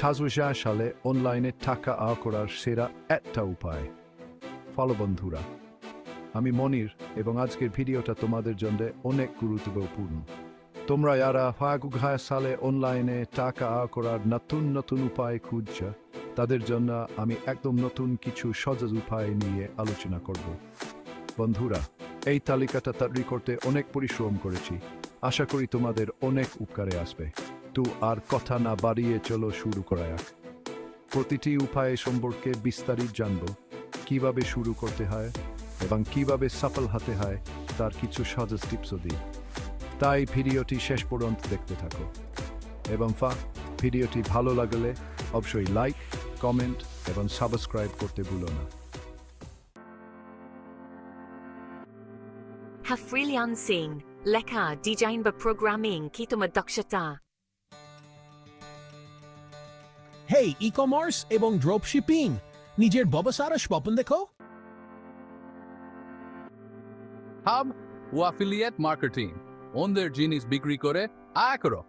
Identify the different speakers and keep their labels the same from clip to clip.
Speaker 1: ঠাজুজা সালে অনলাইনে টাকা আয় করার সেরা একটা উপায়। ফলো বন্ধুরা, আমি মনির এবং আজকের ভিডিওটা তোমাদের জন্য অনেক গুরুত্বপূর্ণ। তোমরা যারা ফাগুঘা সালে অনলাইনে টাকা আয় করার নতুন নতুন উপায় খুঁজছ, তাদের জন্য আমি একদম নতুন কিছু সহজ উপায় নিয়ে আলোচনা করব। বন্ধুরা, এই তালিকাটা তৈরি করতে অনেক পরিশ্রম করেছি। আশা করি তোমাদের অনেক উপকারে আসবে। তো আর কথা না বাড়িয়ে চলো শুরু করা প্রতিটি উপায় সম্পর্কে বিস্তারিত জানব। কীভাবে শুরু করতে হয় এবং কীভাবে সফল হতে হয় তার কিছু সহজ টিপসও দিই। তাই ভিডিওটি শেষ পর্যন্ত দেখতে থাকো। এবং ফা ভিডিওটি ভালো লাগলে অবশ্যই লাইক কমেন্ট এবং সাবস্ক্রাইব করতে ভুলো না।
Speaker 2: Hafrilian Singh, Lekha Design বা Programming Kitoma Dakshata.
Speaker 3: হেই ই কমার্স এবং ড্রপ শিপিং নিজের ব্যবসার স্বপ্ন দেখো।
Speaker 4: হাব ও অ্যাফিলিয়েট মার্কেটিং অন্যের জিনিস বিক্রি করে আয় করো।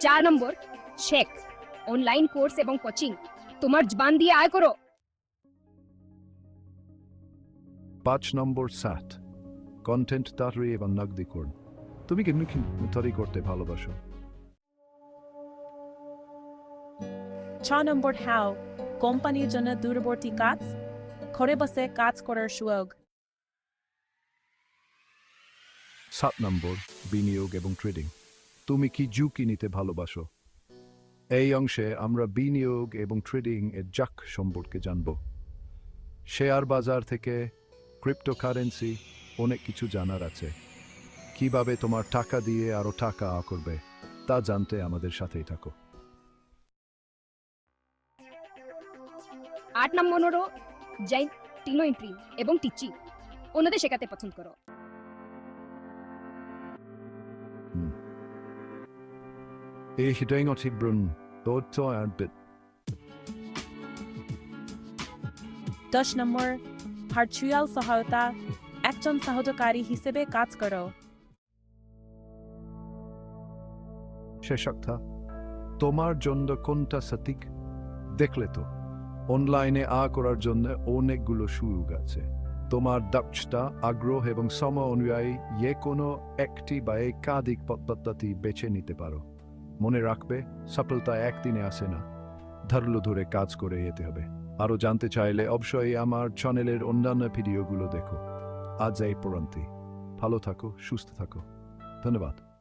Speaker 5: চার নম্বর শেখ অনলাইন কোর্স এবং কোচিং তোমার জবান দিয়ে আয় করো।
Speaker 1: পাঁচ নম্বর সাত। কন্টেন্ট তৈরি এবং নগদীকরণ তুমি কি তৈরি করতে ভালোবাসো।
Speaker 6: ছ নম্বর হাও কোম্পানির জন্য দূরবর্তী কাজ ঘরে বসে কাজ করার সুযোগ
Speaker 1: সাত নম্বর বিনিয়োগ এবং ট্রেডিং তুমি কি ঝুঁকি নিতে ভালোবাসো এই অংশে আমরা বিনিয়োগ এবং ট্রেডিং এর জাক সম্পর্কে জানব শেয়ার বাজার থেকে ক্রিপ্টোকারেন্সি অনেক কিছু জানার আছে কীভাবে তোমার টাকা দিয়ে আরও টাকা করবে তা জানতে আমাদের সাথেই থাকো
Speaker 5: আট নম্বর হলো যাই টিনো এন্ট্রি এবং টিচি। অন্যদের শেখাতে পছন্দ করো।
Speaker 1: এই হিটাইং অতি ব্রুন
Speaker 6: দশ নম্বর ভার্চুয়াল সহায়তা একজন সহযোগকারী হিসেবে কাজ করো।
Speaker 1: শেষাক্তা তোমার জন্য কোনটা সঠিক? দেখলে তো। অনলাইনে আ করার জন্য অনেকগুলো সুযোগ আছে তোমার দক্ষতা, আগ্রহ এবং সম অনুযায়ী যে কোনো একটি বা একাধিক পদ্ধতি বেছে নিতে পারো। মনে রাখবে, সফলতা একদিনে আসে না। ধরলো ধরে কাজ করে যেতে হবে। আরও জানতে চাইলে অবশ্যই আমার চ্যানেলের অন্যান্য ভিডিওগুলো দেখো। আজ এই পরন্তি ভালো থাকো, সুস্থ থাকো। ধন্যবাদ।